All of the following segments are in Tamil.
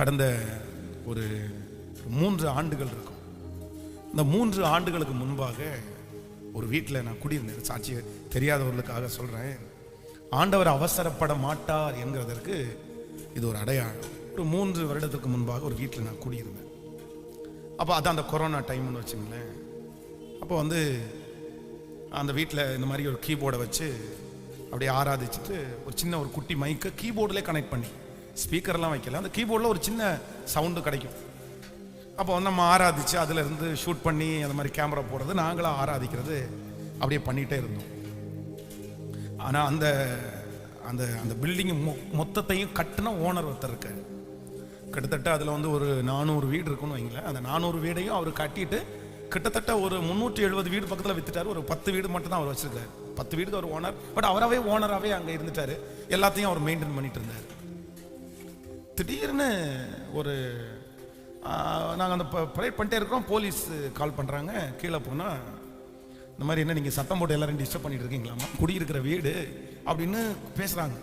கடந்த ஒரு மூன்று ஆண்டுகள் இருக்கும். இந்த மூன்று ஆண்டுகளுக்கு முன்பாக ஒரு வீட்டில் நான் குடியிருந்தேன். சாட்சி தெரியாதவர்களுக்காக சொல்கிறேன் ஆண்டவர் அவசரப்பட மாட்டார் என்கிறதற்கு இது ஒரு அடையாளம். ஒரு மூன்று வருடத்துக்கு முன்பாக ஒரு வீட்டில் நான் குடியிருந்தேன். அப்போ அதான் அந்த கொரோனா டைம்னு வச்சுங்களேன். அப்போ வந்து அந்த வீட்டில் இந்த மாதிரி ஒரு கீபோர்டை வச்சு அப்படியே ஆராதிச்சுட்டு ஒரு சின்ன ஒரு குட்டி மைக்கை கீபோர்டில் கனெக்ட் பண்ணி ஸ்பீக்கர்லாம் வைக்கல. அந்த கீபோர்டில் ஒரு சின்ன சவுண்டு கிடைக்கும். அப்போ வந்து நம்ம ஆராதிச்சு அதுலேருந்து ஷூட் பண்ணி அந்த மாதிரி கேமரா போடுறது நாங்களும் ஆராதிக்கிறது அப்படியே பண்ணிகிட்டே இருந்தோம். ஆனால் அந்த அந்த அந்த பில்டிங் மொத்தத்தையும் கட்டின ஓனர் ஒருத்தர் இருக்கார். கிட்டத்தட்ட அதில் வந்து ஒரு நானூறு வீடு இருக்குன்னு வைங்களேன். அந்த நானூறு வீடையும் அவர் கட்டிட்டு கிட்டத்தட்ட ஒரு முந்நூற்றி எழுபது வீடு பக்கத்தில் வித்துட்டாரு. ஒரு பத்து வீடு மட்டும் தான் அவர் வச்சுருக்காரு. பத்து வீடுக்கு அவர் ஓனர் பட் அவராகவே ஓனராகவே அங்கே இருந்துட்டார். எல்லாத்தையும் அவர் மெயின்டைன் பண்ணிட்டு இருந்தார். திடீர்னு ஒரு நாங்கள் அந்த ப்ரேட் பண்ணிட்டே இருக்கிறோம். போலீஸ் கால் பண்ணுறாங்க கீழே போனால் இந்த மாதிரி என்ன நீங்கள் சத்தம் போட்டு எல்லாரும் டிஸ்டர்ப் பண்ணிட்டு இருக்கீங்களாமா குடியிருக்கிற வீடு அப்படின்னு பேசுகிறாங்க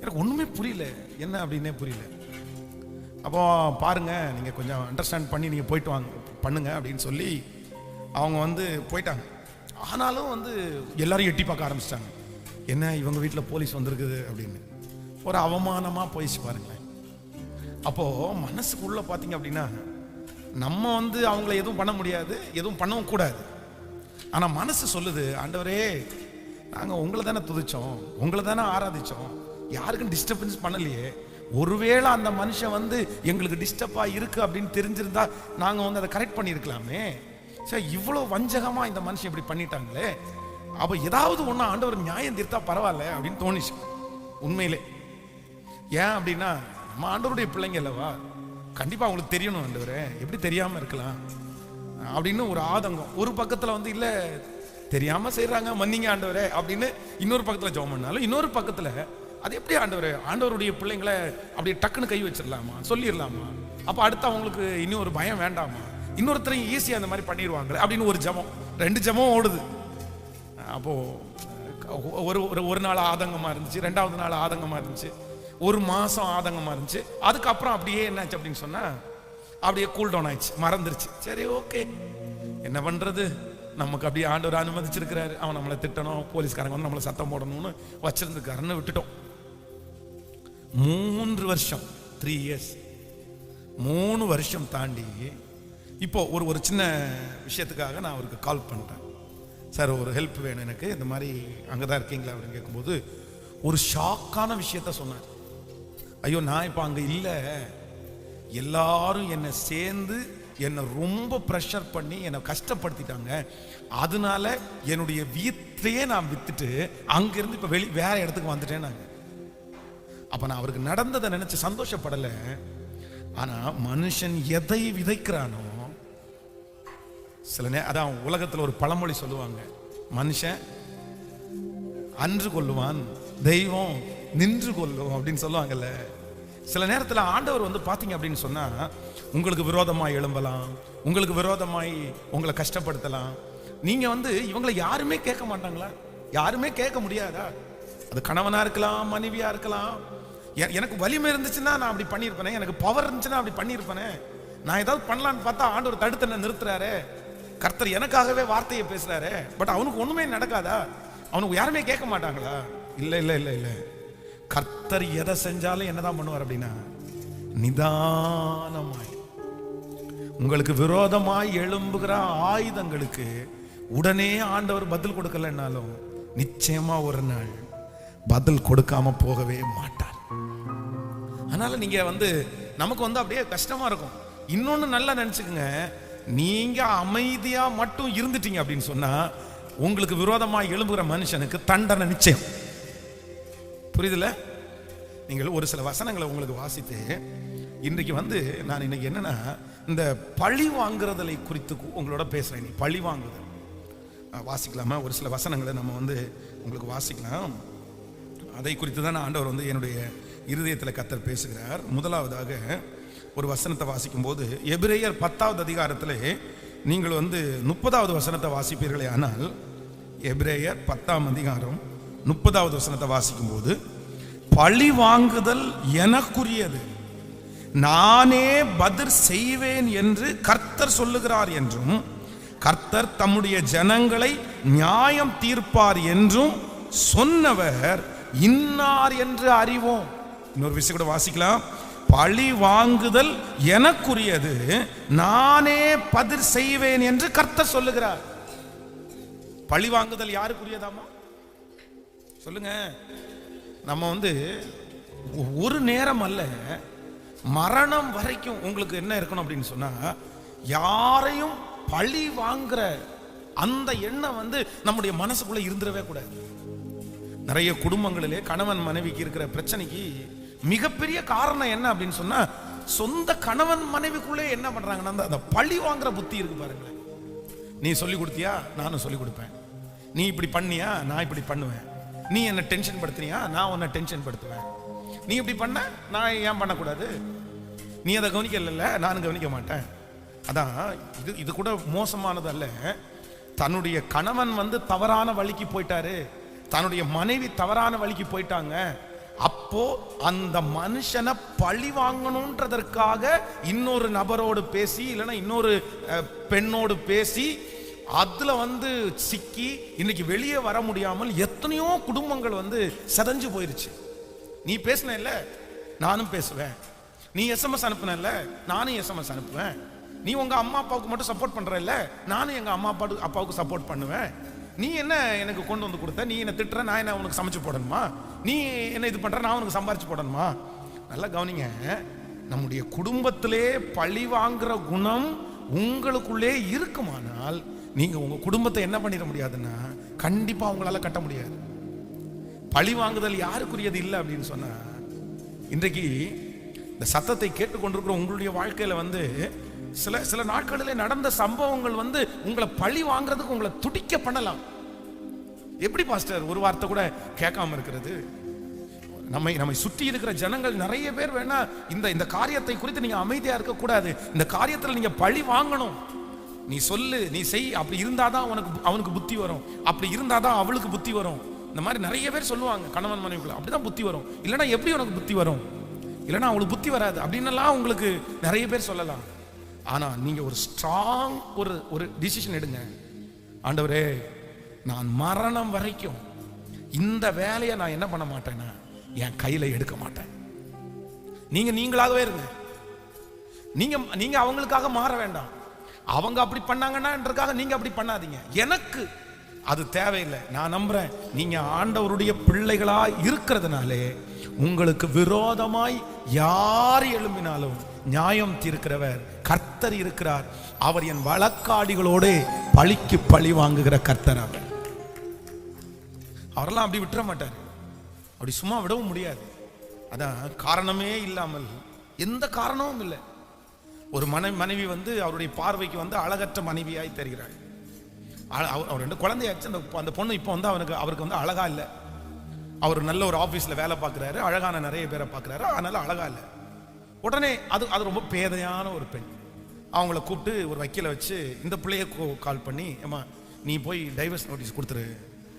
எனக்கு ஒன்றுமே புரியல. என்ன அப்படின்னே புரியல. அப்போ பாருங்க நீங்கள் கொஞ்சம் அண்டர்ஸ்டாண்ட் பண்ணி நீங்கள் போயிட்டு வாங்க பண்ணுங்க அப்படின்னு சொல்லி அவங்க வந்து போயிட்டாங்க. ஆனாலும் வந்து எல்லாரும் எட்டி பார்க்க ஆரம்பிச்சிட்டாங்க. என்ன இவங்க வீட்டில் போலீஸ் வந்திருக்குது? அப்படின்னு. ஒரு அவமானமாக போயிடுச்சு பாருங்களேன். அப்போ மனசுக்குள்ள பார்த்தீங்க அப்படின்னா நம்ம வந்து அவங்கள எதுவும் பண்ண முடியாது எதுவும் பண்ணவும் கூடாது. ஆனால் மனசு சொல்லுது ஆண்டவரே நாங்கள் உங்களை தானே துதிச்சோம் உங்களை தானே ஆராதிச்சோம். யாருக்கும் டிஸ்டர்பன்ஸ் பண்ணலையே. ஒருவேளை அந்த மனுஷன் வந்து எங்களுக்கு டிஸ்டர்பாக இருக்குது அப்படின்னு தெரிஞ்சிருந்தா நாங்கள் வந்து அதை கரெக்ட் பண்ணியிருக்கலாமே. சரி இவ்வளோ வஞ்சகமாக இந்த மனுஷன் இப்படி பண்ணிட்டாங்களே. அப்போ ஏதாவது ஒன்று ஆண்டவர் நியாயம் தீர்த்தா பரவாயில்ல அப்படின்னு தோணிச்சு. உண்மையிலே. ஏன் அப்படின்னா நம்ம ஆண்டவருடைய பிள்ளைங்க அல்லவா கண்டிப்பா அவங்களுக்கு தெரியணும் ஆண்டவரே. எப்படி தெரியாம இருக்கலாம்? அப்படின்னு ஒரு ஆதங்கம். ஒரு பக்கத்துல வந்து இல்ல தெரியாம செய்கிறாங்க மன்னிங்க ஆண்டவரே அப்படின்னு இன்னொரு பக்கத்துல ஜெபம் பண்ணாலும் இன்னொரு பக்கத்துல அது எப்படி ஆண்டவரே? ஆண்டவருடைய பிள்ளைங்களை அப்படி டக்குன்னு கை வச்சிடலாமா? சொல்லிடலாமா? அப்ப அடுத்து அவங்களுக்கு இன்னும் ஒரு பயம் வேண்டாமா? இன்னொருத்தரையும் ஈஸியா அந்த மாதிரி பண்ணிடுவாங்களே அப்படின்னு ஒரு ஜெபம். ரெண்டு ஜெபம் ஓடுது. அப்போ ஒரு ஒரு ஒரு நாள் ஆதங்கமா இருந்துச்சு. ரெண்டாவது நாள் ஆதங்கமா இருந்துச்சு. ஒரு மாதம் ஆதங்கமாக இருந்துச்சு. அதுக்கப்புறம் அப்படியே என்னாச்சு அப்படின்னு சொன்னால் அப்படியே கூல் டவுன் ஆயிடுச்சு மறந்துருச்சு. சரி ஓகே என்ன பண்ணுறது நமக்கு அப்படியே ஆண்டவர் அனுமதிச்சிருக்கிறாரு. அவன் நம்மளை திட்டணும் போலீஸ்காரங்க வந்து நம்மளை சத்தம் போடணும்னு வச்சிருந்துக்காருன்னு விட்டுட்டோம். மூன்று வருஷம் த்ரீ இயர்ஸ் மூணு வருஷம் தாண்டி இப்போ ஒரு ஒரு சின்ன விஷயத்துக்காக நான் அவருக்கு கால் பண்ணுறேன் சார் ஒரு ஹெல்ப் வேணும் எனக்கு. இந்த மாதிரி அங்கே தான் இருக்கீங்களா அப்படின்னு கேட்கும்போது ஒரு ஷாக்கான விஷயத்த சொன்னார். ஐயோ நான் இப்போ அங்கே இல்லை. எல்லாரும் என்னை சேர்ந்து என்னை ரொம்ப ப்ரெஷர் பண்ணி என்னை கஷ்டப்படுத்திட்டாங்க. அதனால என்னுடைய வீட்டையே நான் வித்துட்டு அங்கேருந்து இப்போ வெளி வேற இடத்துக்கு வந்துட்டேன் நாங்கள் அப்போ நான் அவருக்கு நடந்ததை நினச்சி சந்தோஷப்படலை. ஆனால் மனுஷன் எதை விதைக்கிறானோ சில நே அதான் உலகத்தில் ஒரு பழமொழி சொல்லுவாங்க. மனுஷன் அன்று கொள்ளுவான் தெய்வம் நின்று கொள்ளும் அப்படின்னு சொல்லுவாங்கல்ல. சில நேரத்தில் ஆண்டவர் வந்து பார்த்தீங்க அப்படின்னு சொன்னால் உங்களுக்கு விரோதமாக எழும்பலாம் உங்களுக்கு விரோதமாய் உங்களை கஷ்டப்படுத்தலாம். நீங்கள் வந்து இவங்களை யாருமே கேட்க மாட்டாங்களா? யாருமே கேட்க முடியாதா? அது கணவனாக இருக்கலாம் மனைவியாக இருக்கலாம். எனக்கு வலிமை இருந்துச்சுன்னா நான் அப்படி பண்ணியிருப்பேனே எனக்கு பவர் இருந்துச்சுன்னா அப்படி பண்ணியிருப்பேனே. நான் ஏதாவது பண்ணலான்னு பார்த்தா ஆண்டவர் தடுத்து என்ன நிறுத்துறாரு. கர்த்தர் எனக்காகவே வார்த்தையை பேசுறாரு. பட் அவனுக்கு ஒண்ணுமே நடக்காதா? அவனுக்கு யாருமே கேட்க மாட்டாங்களா? இல்லை இல்லை இல்லை இல்லை. கர்த்தர் எதை செஞ்சாலும் என்னதான் பண்ணுவார் அப்படின்னா நிதானமாய். உங்களுக்கு விரோதமாய் எழும்புகிற ஆயுதங்களுக்கு உடனே ஆண்டவர் பதில் கொடுக்கலன்னாலும் நிச்சயமா ஒரு நாள் பதில் கொடுக்காம போகவே மாட்டார். அதனால நீங்க வந்து நமக்கு வந்து அப்படியே கஷ்டமா இருக்கும். இன்னொன்னு நல்லா நினைச்சுக்கோங்க நீங்க அமைதியா மட்டும் இருந்துட்டீங்க அப்படின்னு சொன்னா உங்களுக்கு விரோதமா எழும்புகிற மனுஷனுக்கு தண்டனை நிச்சயம். புரியுதுல நீங்கள் ஒரு சில வசனங்களை உங்களுக்கு வாசித்து இன்றைக்கு வந்து நான் இன்னைக்கு என்னன்னா இந்த பழி வாங்குறதலை குறித்து உங்களோட பேசுறேன். நீ பழி வாங்குதல் வாசிக்கலாமா? ஒரு சில வசனங்களை நம்ம வந்து உங்களுக்கு வாசிக்கலாம். அதை குறித்து தான் ஆண்டவர் வந்து என்னுடைய இருதயத்தில் கத்தர் பேசுகிறார். முதலாவதாக ஒரு வசனத்தை வாசிக்கும் போது எபிரேயர் பத்தாவது அதிகாரத்தில் நீங்கள் வந்து முப்பதாவது வசனத்தை வாசிப்பீர்களே ஆனால் எபிரேயர் பத்தாம் அதிகாரம் முப்பதாவது வசனத்தை வாசிக்கும் போது பழி வாங்குதல் எனக்குரியது. நானே பதில் செய்வேன் என்று கர்த்தர் சொல்லுகிறார் என்றும் கர்த்தர் தம்முடைய ஜனங்களை நியாயம் தீர்ப்பார் என்றும் சொன்னவர் இன்னார் என்று அறிவோம். இன்னொரு விஷயம் கூட வாசிக்கலாம். பழி வாங்குதல் எனக்குரியது நானே பதில் செய்வேன் என்று கர்த்தர் சொல்லுகிறார். பழி வாங்குதல் யாருக்குரியதாமா சொல்லுங்க. நம்ம வந்து ஒரு நேரம் அல்ல மரணம் வரைக்கும் உங்களுக்கு என்ன இருக்கணும் அப்படின்னு சொன்னா யாரையும் பழி வாங்குற அந்த எண்ணம் வந்து நம்முடைய மனசுக்குள்ள இருந்துடவே கூடாது. நிறைய குடும்பங்களிலே கணவன் மனைவிக்கு இருக்கிற பிரச்சனைக்கு மிகப்பெரிய காரணம் என்ன அப்படின்னு சொன்னா சொந்த கணவன் மனைவிக்குள்ளே என்ன பண்றாங்கன்னா அந்த- அந்த பழி வாங்குற புத்தி இருக்கு பாருங்களேன். நீ சொல்லி கொடுத்தியா? நானும் சொல்லி கொடுப்பேன். நீ இப்படி பண்ணியா? நான் இப்படி பண்ணுவேன். நீ என்ன டென்ஷன் படுத்துனியா? நான் உன்னை டென்ஷன் படுத்துவேன். நீ இப்படி பண்ண? நான் ஏன் பண்ணக்கூடாது? நீ அதை கவனிக்கல நானும் கவனிக்க மாட்டேன். அதான் இது இது கூட மோசமானது அல்ல தன்னுடைய கணவன் வந்து தவறான வழிக்கு போயிட்டாரு. தன்னுடைய மனைவி தவறான வழிக்கு போயிட்டாங்க. அப்போ அந்த மனுஷனை பழி வாங்கணுன்றதற்காக இன்னொரு நபரோடு பேசி இல்லைன்னா இன்னொரு பெண்ணோடு பேசி அதுல வந்து சிக்கி இன்னைக்கு வெளியே வர முடியாமல் எத்தனையோ குடும்பங்கள் வந்து செதஞ்சு போயிருச்சு. நீ பேசின இல்ல நானும் பேசுவேன். நீ எஸ்எம்எஸ் அனுப்புனல்ல நானும் எஸ்எம்எஸ் அனுப்புவேன். நீ உங்க அம்மா அப்பாவுக்கு மட்டும் சப்போர்ட் பண்ற இல்ல நானும் எங்க அம்மா அப்பா அப்பாவுக்கு சப்போர்ட் பண்ணுவேன். நீ என்ன எனக்கு கொண்டு வந்து கொடுத்த? நீ என்ன திட்டுற? நான் என்ன உனக்கு சமைச்சு போடணுமா? நீ என்ன இது பண்ற? நான் உனக்கு சம்பாரிச்சு போடணுமா? நல்லா கவனிங்க நம்முடைய குடும்பத்திலே பழி வாங்குற குணம் உங்களுக்குள்ளே இருக்குமானால் நீங்கள் உங்கள் குடும்பத்தை என்ன பண்ணிட முடியாதுன்னா கண்டிப்பாக உங்களால கட்ட முடியாது. பழி வாங்குதல் யாருக்குரியது இல்லை அப்படின்னு சொன்னால் இன்றைக்கு இந்த சத்தத்தை கேட்டுக்கொண்டிருக்கிற உங்களுடைய வாழ்க்கையில வந்து சில சில நாட்களிலே நடந்த சம்பவங்கள் வந்து உங்களை பழி வாங்குறதுக்கு உங்களை துடிக்க பண்ணலாம். எப்படி பாஸ்டர் ஒரு வார்த்தை கூட கேட்காம இருக்கிறது? நம்மை நம்மை சுற்றி இருக்கிற ஜனங்கள் நிறைய பேர் வேணா இந்த இந்த காரியத்தை குறித்து நீங்க அமைதியா இருக்க கூடாது இந்த காரியத்துல நீங்க பழி வாங்கணும். நீ சொல்லு நீ செய். அப்படி இருந்தால் தான் உனக்கு அவனுக்கு புத்தி வரும். அப்படி இருந்தால் தான் அவளுக்கு புத்தி வரும். இந்த மாதிரி நிறைய பேர் சொல்லுவாங்க கணவன் மனைவிக்குள்ள. அப்படிதான் புத்தி வரும். இல்லைன்னா எப்படி உனக்கு புத்தி வரும்? இல்லைன்னா அவளுக்கு புத்தி வராது. அப்படின்னலாம் உங்களுக்கு நிறைய பேர் சொல்லலாம். ஆனால் நீங்கள் ஒரு ஸ்ட்ராங் ஒரு ஒரு டிசிஷன் எடுங்க. ஆண்டவரே நான் மரணம் வரைக்கும் இந்த வேலையை நான் என்ன பண்ண மாட்டேன்னா என் கையில் எடுக்க மாட்டேன். நீங்கள் நீங்களாகவே இருங்க. நீங்கள் நீங்கள் அவங்களுக்காக மாற வேண்டாம். அவங்க அப்படி பண்ணாங்கன்னான்றதுக்காக நீங்க அப்படி பண்ணாதீங்க. எனக்கு அது தேவையில்லை. நான் நம்புறேன். நீங்க ஆண்டவருடைய பிள்ளைகளா இருக்கிறதுனாலே உங்களுக்கு விரோதமாய் யார் எழும்பினாலும் நியாயம் தீர்க்கிறவர் கர்த்தர் இருக்கிறார். அவர் என் வழக்காடிகளோடு பழிக்கு பழி வாங்குகிற கர்த்தர் அவர். அவரெல்லாம் அப்படி விட்டுற மாட்டார். அப்படி சும்மா விடவும் முடியாது. அதான் காரணமே இல்லாமல் எந்த காரணமும் இல்லை. ஒரு மனைவி மனைவி வந்து அவருடைய பார்வைக்கு வந்து அழகற்ற மனைவியாய் தெரிகிறாள். அழ- அவர் அவர் ரெண்டு குழந்தையாச்சு. அந்த அந்த பொண்ணு இப்போ வந்து அவனுக்கு அவருக்கு வந்து அழகா இல்லை. அவர் நல்ல ஒரு ஆஃபீஸில் வேலை பார்க்குறாரு அழகான நிறைய பேரை பார்க்குறாரு அதனால அழகா இல்லை. உடனே அது அது ரொம்ப பேதையான ஒரு பெண். அவங்கள கூப்பிட்டு ஒரு வக்கீல வச்சு இந்த பிள்ளைய கால் பண்ணி ஏம்மா நீ போய் டைவர்ஸ் நோட்டீஸ் கொடுத்துரு.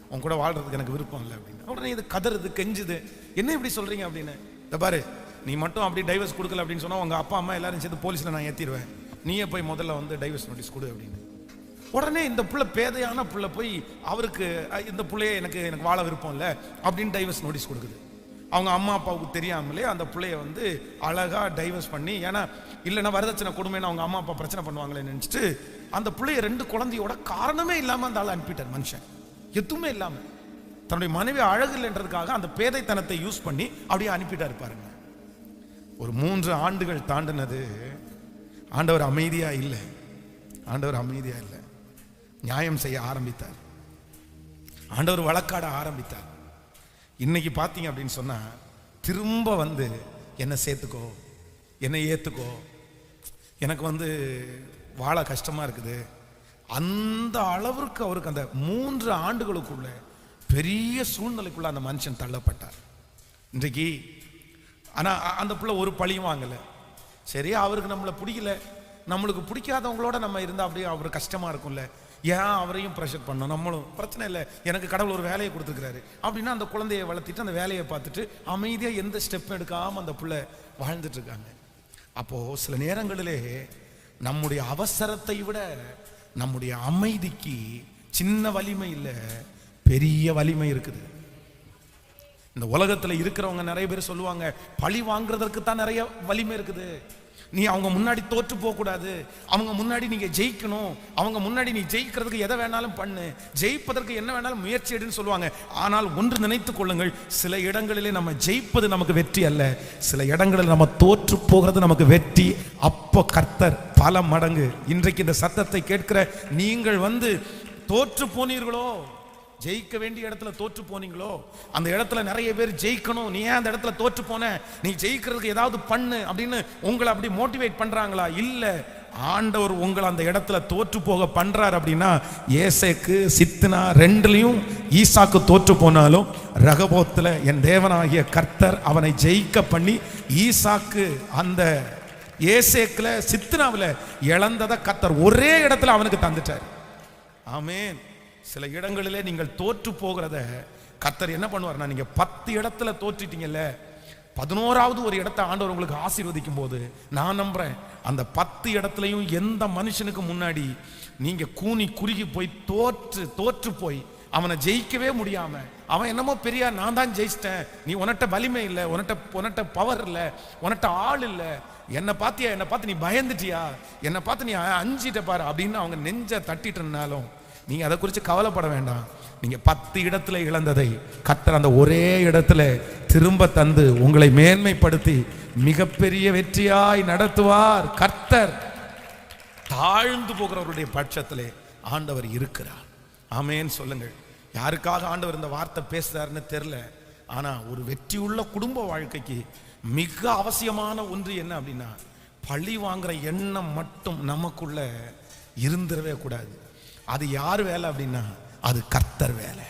உன் கூட வாழ்றதுக்கு எனக்கு விருப்பம் இல்லை. அப்படின்னு. உடனே இது கதறுது கெஞ்சுது. என்ன இப்படி சொல்கிறீங்க அப்படின்னு. இந்த பாரு நீ மட்டும் அப்படி டைவர்ஸ் கொடுக்கல அப்படின்னு சொன்னால் உங்கள் அப்பா அம்மா எல்லாரும் சேர்த்து போலீஸில் நான் ஏற்றிடுவேன் நீயே போய் முதல்ல வந்து டைவர்ஸ் நோட்டீஸ் கொடு அப்படின்னு. உடனே இந்த புள்ள பேதையான பிள்ளை போய் அவருக்கு இந்த புள்ளைய எனக்கு எனக்கு வாழ விருப்பம் இல்லை அப்படின்னு டைவர்ஸ் நோட்டீஸ் கொடுக்குது. அவங்க அம்மா அப்பாவுக்கு தெரியாமலே அந்த பிள்ளைய வந்து அழகா டைவர்ஸ் பண்ணி ஏன்னா இல்லைன்னா வரதட்சணை கொடுமைன்னு அவங்க அம்மா அப்பா பிரச்சனை பண்ணுவாங்களேன்னு நினச்சிட்டு அந்த புள்ளைய ரெண்டு குழந்தையோட காரணமே இல்லாமல் அந்த ஆள் அனுப்பிட்டார் மனுஷன். எதுவுமே இல்லாமல் தன்னுடைய மனைவி அழகு இல்லைன்றதுக்காக அந்த பேதைத்தனத்தை யூஸ் பண்ணி அப்படியே அனுப்பிட்டாரு பாருங்க. ஒரு மூன்று ஆண்டுகள் தாண்டினது. ஆண்டவர் அமைதியாக இல்லை. ஆண்டவர் அமைதியாக இல்லை. நியாயம் செய்ய ஆரம்பித்தார். ஆண்டவர் வழக்காட ஆரம்பித்தார். இன்னைக்கு பார்த்தீங்க அப்படின்னு சொன்னால் திரும்ப வந்து என்னை சேர்த்துக்கோ என்னை ஏற்றுக்கோ எனக்கு வந்து வாழ கஷ்டமாக இருக்குது. அந்த அளவிற்கு அவருக்கு அந்த மூன்று ஆண்டுகளுக்குள்ள பெரிய சூழ்நிலைக்குள்ள அந்த மனுஷன் தள்ளப்பட்டார். இன்றைக்கு ஆனால் அந்த பிள்ளை ஒரு பழியும் வாங்கலை. சரி அவருக்கு நம்மளை பிடிக்கல. நம்மளுக்கு பிடிக்காதவங்களோட நம்ம இருந்தால் அப்படியே அவர் கஷ்டமாக இருக்கும்ல. ஏன் அவரையும் ப்ரெஷர் பண்ணோம் நம்மளும் பிரச்சனை இல்லை. எனக்கு கடவுள் ஒரு வேலையை கொடுத்துருக்காரு அப்படின்னா அந்த குழந்தையை வளர்த்திட்டு அந்த வேலையை பார்த்துட்டு அமைதியாக எந்த ஸ்டெப்பும் எடுக்காமல் அந்த பிள்ளை வாழ்ந்துட்டு இருக்காங்க சில நேரங்களிலே நம்முடைய அவசரத்தை விட நம்முடைய அமைதிக்கு சின்ன வலிமை இல்லை பெரிய வலிமை இருக்குது. இந்த உலகத்தில் இருக்கிறவங்க நிறைய பேர் சொல்லுவாங்க பழி வாங்குறதற்கு தான் நிறைய வலிமை இருக்குது. நீ அவங்க முன்னாடி தோற்று போகக்கூடாது அவங்க முன்னாடி நீங்கள் ஜெயிக்கணும். அவங்க முன்னாடி நீ ஜெயிக்கிறதுக்கு எதை வேணாலும் பண்ணு. ஜெயிப்பதற்கு என்ன வேணாலும் முயற்சி எடுன்னு சொல்லுவாங்க. ஆனால் ஒன்று நினைத்து கொள்ளுங்கள் சில இடங்களிலே நம்ம ஜெயிப்பது நமக்கு வெற்றி அல்ல. சில இடங்களில் நம்ம தோற்று போகிறது நமக்கு வெற்றி. அப்போ கர்த்தர் பல மடங்கு. இன்றைக்கு இந்த சத்தத்தை கேட்கிற நீங்கள் வந்து தோற்று போனீர்களோ? ஜெயிக்க வேண்டிய இடத்துல தோற்று போனீங்களோ அந்த இடத்துல நிறைய பேர் ஜெயிக்கணும். நீ ஏன் அந்த இடத்துல தோற்று போன? நீ ஜெயிக்கிறதுக்கு ஏதாவது பண்ணு அப்படின்னு உங்களை அப்படி மோட்டிவேட் பண்றாங்களா? இல்லை ஆண்டவர் உங்களை அந்த இடத்துல தோற்று போக பண்றார் அப்படின்னா ஏசேக்கு சித்துனா ரெண்டுலையும் ஈசாக்கு தோற்று போனாலும் ரகபோத்தில் என் தேவனாகிய கர்த்தர் அவனை ஜெயிக்க பண்ணி ஈசாக்கு அந்த ஏசேக்கில் சித்துனாவில் இழந்ததை கர்த்தர் ஒரே இடத்துல அவனுக்கு தந்துட்டார். ஆமேன். சில இடங்களிலே நீங்கள் தோற்று போகிறத கர்த்தர் என்ன பண்ணுவார்னா நீங்கள் பத்து இடத்துல தோற்றிட்டீங்கல்ல பதினோராவது ஒரு இடத்தை ஆண்டவர் உங்களுக்கு ஆசீர்வதிக்கும் போது நான் நம்புறேன் அந்த பத்து இடத்துலையும் எந்த மனுஷனுக்கு முன்னாடி நீங்க கூனி குறுகி போய் தோற்று தோற்று போய் அவனை ஜெயிக்கவே முடியாம அவன் என்னமோ பெரியா நான் தான் ஜெயிச்சிட்டேன் நீ உனட்ட வலிமை இல்லை உனட்ட உனட்ட பவர் இல்லை உனட்ட ஆள் இல்லை என்னை பார்த்தியா என்னை பார்த்து நீ பயந்துட்டியா என்னை பார்த்து நீ அஞ்சிட்ட பாரு அப்படின்னு அவங்க நெஞ்ச இருந்தாலும் நீங்க அதை குறித்து கவலைப்பட வேண்டாம். நீங்க பத்து இடத்துல இழந்ததை கத்தர் அந்த ஒரே இடத்துல திரும்ப தந்து உங்களை மேன்மைப்படுத்தி மிகப்பெரிய வெற்றியாய் நடத்துவார். கர்த்தர். தாழ்ந்து போகிறவருடைய பட்சத்திலே ஆண்டவர் இருக்கிறார். ஆமேன்னு சொல்லுங்கள். யாருக்காக ஆண்டவர் இந்த வார்த்தை பேசுறாருன்னு தெரில ஆனா ஒரு வெற்றி உள்ள குடும்ப வாழ்க்கைக்கு மிக அவசியமான ஒன்று என்ன அப்படின்னா பழி வாங்குற எண்ணம் மட்டும் நமக்குள்ள இருந்துடவே கூடாது. அது யார் வேலை அப்படின்னா அது கர்த்தர் வேலை.